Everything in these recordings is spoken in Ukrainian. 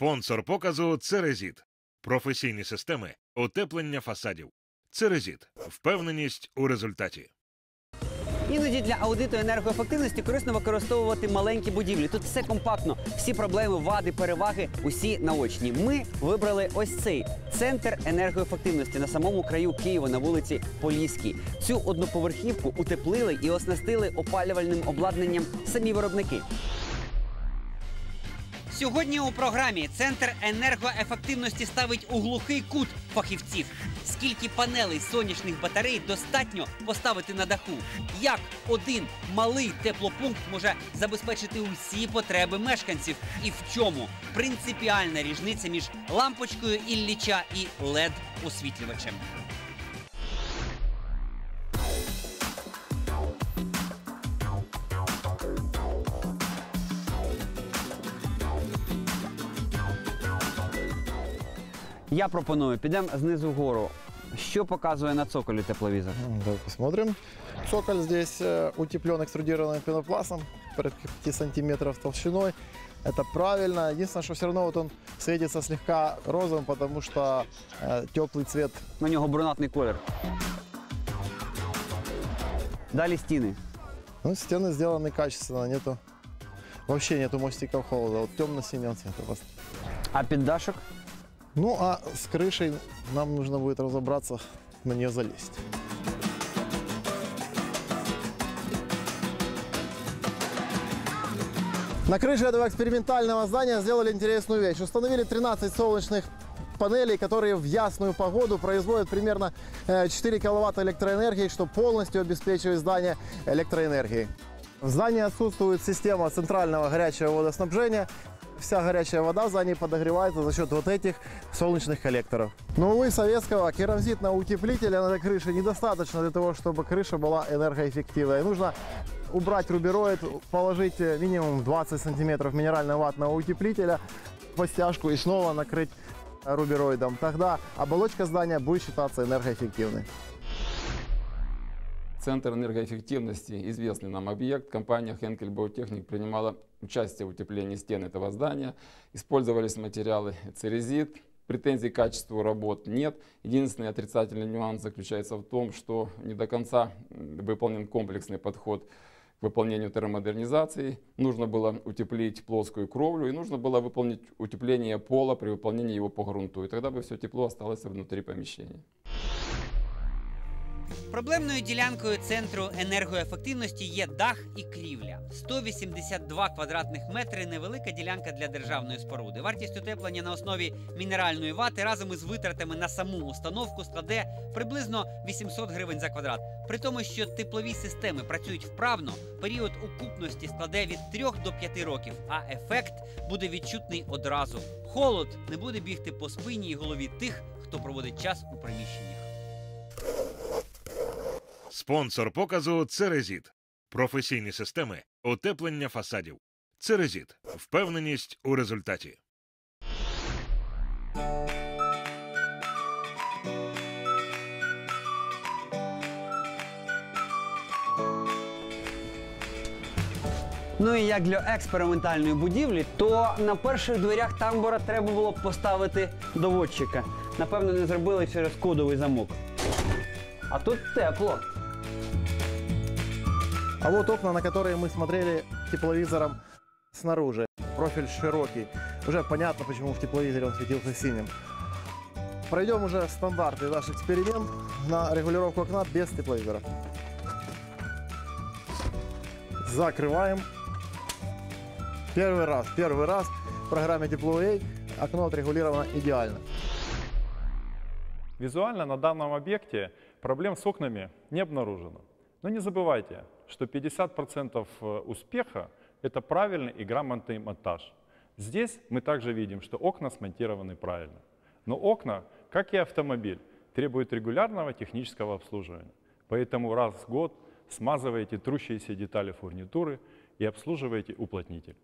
Спонсор показу Церезіт. Професійні системи утеплення фасадів. Церезіт. Впевненість у результаті. Іноді для аудиту енергоефективності корисно використовувати маленькі будівлі. Тут все компактно, всі проблеми, вади, переваги, усі наочні. Ми вибрали ось цей центр енергоефективності на самому краю Києва на вулиці Поліській. Цю одноповерхівку утеплили і оснастили опалювальним обладнанням самі виробники. Сьогодні у програмі центр енергоефективності ставить у глухий кут фахівців. Скільки панелей сонячних батарей достатньо поставити на даху? Як один малий теплопункт може забезпечити усі потреби мешканців? І в чому принципіальна різниця між лампочкою Ілліча і led освітлювачем? Я пропоную, підемо знизу вгору. Що показує на цоколі тепловізор? М, Давай посмотрим. Цоколь здесь э, утеплен экструдированным пенопластом, порядка 5 сантиметров толщиной. Это правильно. Единственное, что все равно вот он светится слегка розовым, потому что э, теплый цвет. На нього брунатний колір. Далі стіни. Ну, стены сделаны качественно, нету вообще нету мостиков холода. Вот темно-синего цвета. просто. А піддашок? Ну, а с крышей нам нужно будет разобраться, на нее залезть. На крыше этого экспериментального здания сделали интересную вещь. Установили 13 солнечных панелей, которые в ясную погоду производят примерно э, 4 киловатта электроэнергии, что полностью обеспечивает здание электроэнергией. В здании отсутствует система центрального горячего водоснабжения. Вся горячая вода в здании подогревается за счет вот этих солнечных коллекторов. Но, увы, советского керамзитного утеплителя на этой крыше недостаточно для того, чтобы крыша была энергоэффективной. Нужно убрать рубероид, положить э, минимум 20 сантиметров минерально-ватного утеплителя по стяжку и снова накрыть рубероидом. Тогда оболочка здания будет считаться энергоэффективной. Центр энергоэффективности – известный нам объект. Компания Henkel Biotechnik принимала участие в утеплении стен этого здания. Использовались материалы церезит. Претензий к качеству работ нет. Единственный отрицательный нюанс заключается в том, что не до конца выполнен комплексный подход к выполнению термомодернизации. Нужно было утеплить плоскую кровлю и нужно было выполнить утепление пола при выполнении его по грунту. И тогда бы все тепло осталось внутри помещения. Проблемною ділянкою центру енергоефективності є дах і крівля. 182 квадратних метри невелика ділянка для державної споруди. Вартість утеплення на основі мінеральної вати разом із витратами на саму установку складе приблизно 800 гривень за квадрат. При тому, що теплові системи працюють вправно, період окупності складе від 3 до 5 років, а ефект буде відчутний одразу. Холод не буде бігти по спині і голові тих, хто проводить час у приміщеннях. Спонсор показу Церезіт. Професійні системи утеплення фасадів. Церезіт. Впевненість у результаті. Ну і як для експериментальної будівлі, то на перших дверях тамбура треба було поставити доводчика. Напевно, не зробили через кодовий замок. А тут тепло. А вот окна, на которые мы смотрели тепловизором снаружи. Профиль широкий. Уже понятно, почему в тепловизоре он светился синим. Пройдем уже стандартный наш эксперимент на регулировку окна без тепловизора. Закрываем. Первый раз, первый раз в программе TeplowA окно отрегулировано идеально. Визуально на данном объекте проблем с окнами не обнаружено. Но не забывайте, что 50% успеха – это правильный и грамотный монтаж. Здесь мы также видим, что окна смонтированы правильно. Но окна, как и автомобиль, требуют регулярного технического обслуживания. Поэтому раз в год смазывайте трущиеся детали фурнитуры и обслуживайте уплотнитель.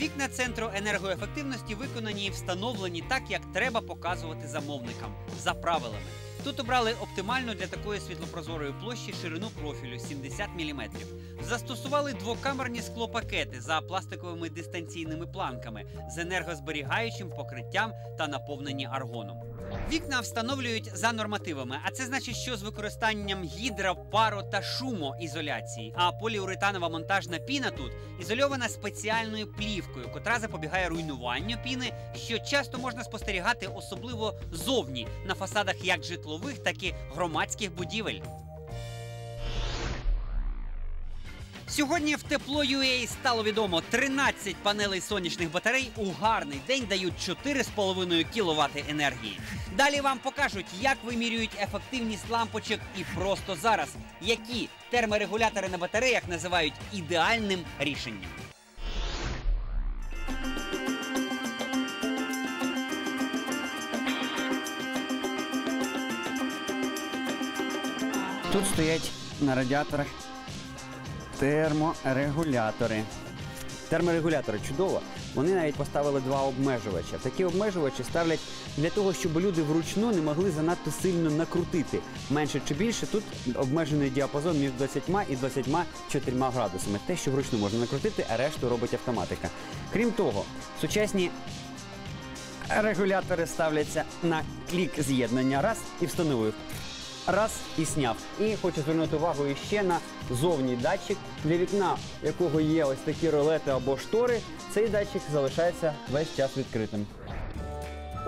Вікна центру енергоефективності виконані і встановлені так, як треба показувати замовникам за правилами. Тут обрали оптимальну для такої світлопрозорої площі ширину профілю 70 мм. Застосували двокамерні склопакети за пластиковими дистанційними планками з енергозберігаючим покриттям та наповнені аргоном. Вікна встановлюють за нормативами, а це значить, що з використанням гідро, паро та шумоізоляції. А поліуретанова монтажна піна тут ізольована спеціальною плівкою, котра запобігає руйнуванню піни, що часто можна спостерігати особливо зовні на фасадах як житлових, так і громадських будівель. Сьогодні в тепло UA стало відомо 13 панелей сонячних батарей у гарний день дають 4,5 кВт енергії. Далі вам покажуть, як вимірюють ефективність лампочок і просто зараз, які терморегулятори на батареях називають ідеальним рішенням. Тут стоять на радіаторах терморегулятори. Терморегулятори чудово. Вони навіть поставили два обмежувача. Такі обмежувачі ставлять для того, щоб люди вручну не могли занадто сильно накрутити. Менше чи більше тут обмежений діапазон між 20 і 24 градусами. Те, що вручну можна накрутити, а решту робить автоматика. Крім того, сучасні регулятори ставляться на клік з'єднання раз і встановив. Раз і сняв. І хочу звернути увагу ще на зовній датчик для вікна, якого є ось такі ролети або штори. Цей датчик залишається весь час відкритим.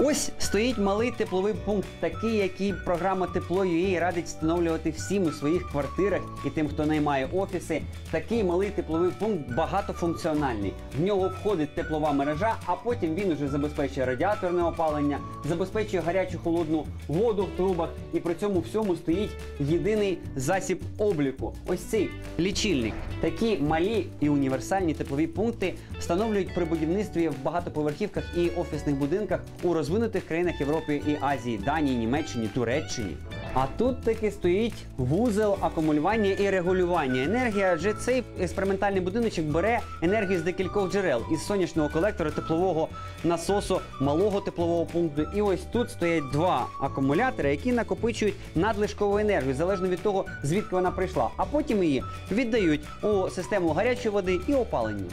Ось стоїть малий тепловий пункт, такий, який програма Тепло.ua радить встановлювати всім у своїх квартирах і тим, хто наймає офіси. Такий малий тепловий пункт багатофункціональний. В нього входить теплова мережа, а потім він уже забезпечує радіаторне опалення, забезпечує гарячу холодну воду в трубах, і при цьому всьому стоїть єдиний засіб обліку. Ось цей лічильник. Такі малі і універсальні теплові пункти встановлюють при будівництві в багатоповерхівках і офісних будинках у розвинутих країнах Європи і Азії, Данії, Німеччині, Туреччині. А тут таки стоїть вузел акумулювання і регулювання енергії, адже цей експериментальний будиночок бере енергію з декількох джерел із сонячного колектора, теплового насосу, малого теплового пункту. І ось тут стоять два акумулятори, які накопичують надлишкову енергію залежно від того, звідки вона прийшла. А потім її віддають у систему гарячої води і опалення.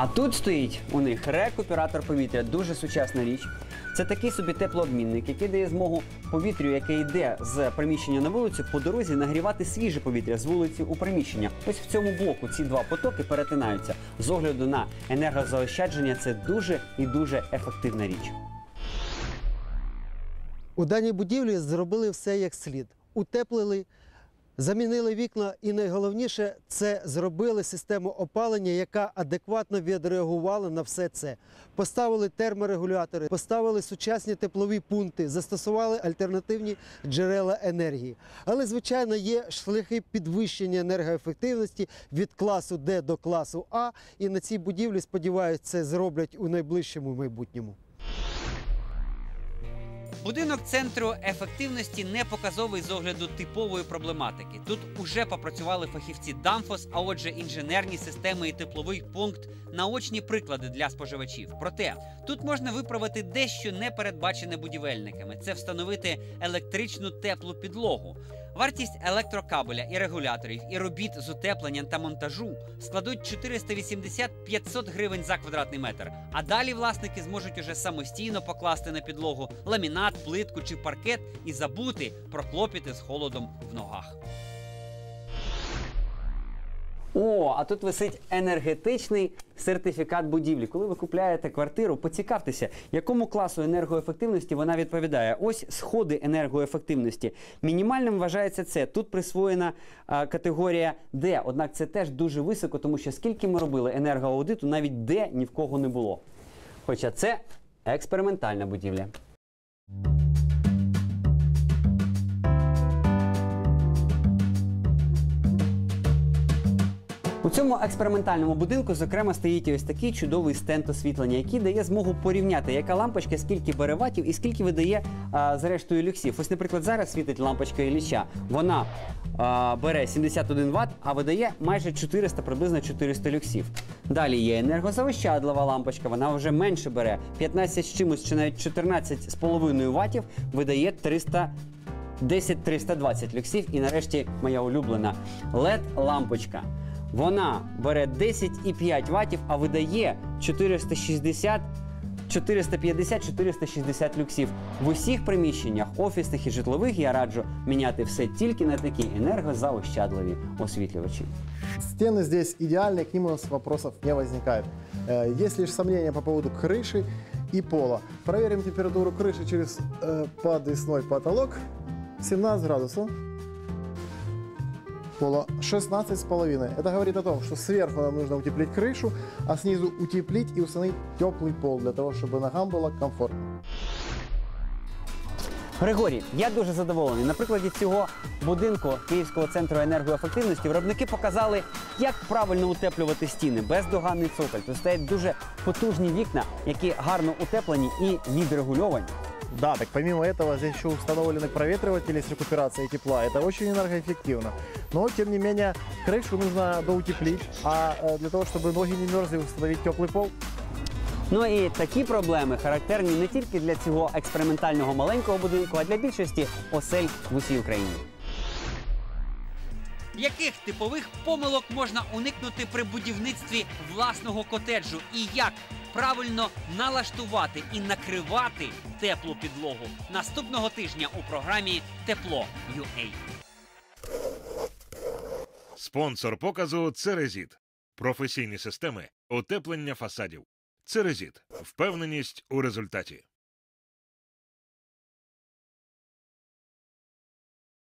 А тут стоїть у них рекуператор повітря, дуже сучасна річ. Це такий собі теплообмінник, який дає змогу повітрю, яке йде з приміщення на вулицю, по дорозі нагрівати свіже повітря з вулиці у приміщення. Ось в цьому блоку ці два потоки перетинаються. З огляду на енергозаощадження це дуже і дуже ефективна річ. У даній будівлі зробили все як слід. Утеплили, замінили вікна і найголовніше це зробили систему опалення, яка адекватно відреагувала на все це. Поставили терморегулятори, поставили сучасні теплові пункти, застосували альтернативні джерела енергії. Але, звичайно, є шляхи підвищення енергоефективності від класу Д до класу А. І на цій будівлі, сподіваюся, це зроблять у найближчому майбутньому. Будинок центру ефективності не показовий з огляду типової проблематики. Тут уже попрацювали фахівці Дамфос, а отже, інженерні системи і тепловий пункт наочні приклади для споживачів. Проте тут можна виправити дещо не передбачене будівельниками. Це встановити електричну теплу підлогу. Вартість електрокабеля і регуляторів і робіт з утепленням та монтажу складуть 480-500 гривень за квадратний метр. А далі власники зможуть уже самостійно покласти на підлогу ламінат, плитку чи паркет і забути про клопіти з холодом в ногах. О, а тут висить енергетичний сертифікат будівлі. Коли ви купляєте квартиру, поцікавтеся, якому класу енергоефективності вона відповідає. Ось сходи енергоефективності. Мінімальним вважається це. Тут присвоєна а, категорія D. Однак це теж дуже високо, тому що скільки ми робили енергоаудиту, навіть D ні в кого не було. Хоча це експериментальна будівля. У цьому експериментальному будинку, зокрема, стоїть ось такий чудовий стенд освітлення, який дає змогу порівняти, яка лампочка скільки бере ватів і скільки видає а, зрештою люксів. Ось, наприклад, зараз світить лампочка Ілліча. Вона а, бере 71 Вт, а видає майже 400, приблизно 400 люксів. Далі є енергозавищадлива лампочка, вона вже менше бере 15 з чимось чи навіть 14,5 ватів, видає 300 10320 люксів. І нарешті моя улюблена led лампочка Вона бере 10,5 ватів, а видає 460 450-460 люксів. В усіх приміщеннях, офісних і житлових я раджу міняти все тільки на такі енергозаощадливі освітлювачі. Стены здесь идеальные, к ним у нас вопросов не возникает. Э, Есть лишь сомнения по поводу крыши и пола. Проверим температуру крыши через э, подвесной потолок. 17 градусов. Пола 16,5. Это говорит о том, что сверху нам нужно утеплить крышу, а снизу утеплить и установить теплый пол для того, чтобы ногам было комфортно. Григорій, я дуже задоволений. На прикладі цього будинку Київського центру енергоефективності виробники показали, як правильно утеплювати стіни. Бездоганний цоколь. Тут стоять дуже потужні вікна, які гарно утеплені і відрегульовані. Да, так помимо этого здесь еще установлены проветриватели с рекуперацией тепла. Это очень энергоэффективно. Но, тем не менее, крышу нужно доутеплить. А э, для того, чтобы ноги не мерзли, установить теплый пол, Ну і такі проблеми характерні не тільки для цього експериментального маленького будинку, а для більшості осель в усій Україні. Яких типових помилок можна уникнути при будівництві власного котеджу і як правильно налаштувати і накривати теплу підлогу наступного тижня у програмі Тепло UA. Спонсор показу Церезіт. Професійні системи утеплення фасадів. Церезіт. Впевненість у результаті.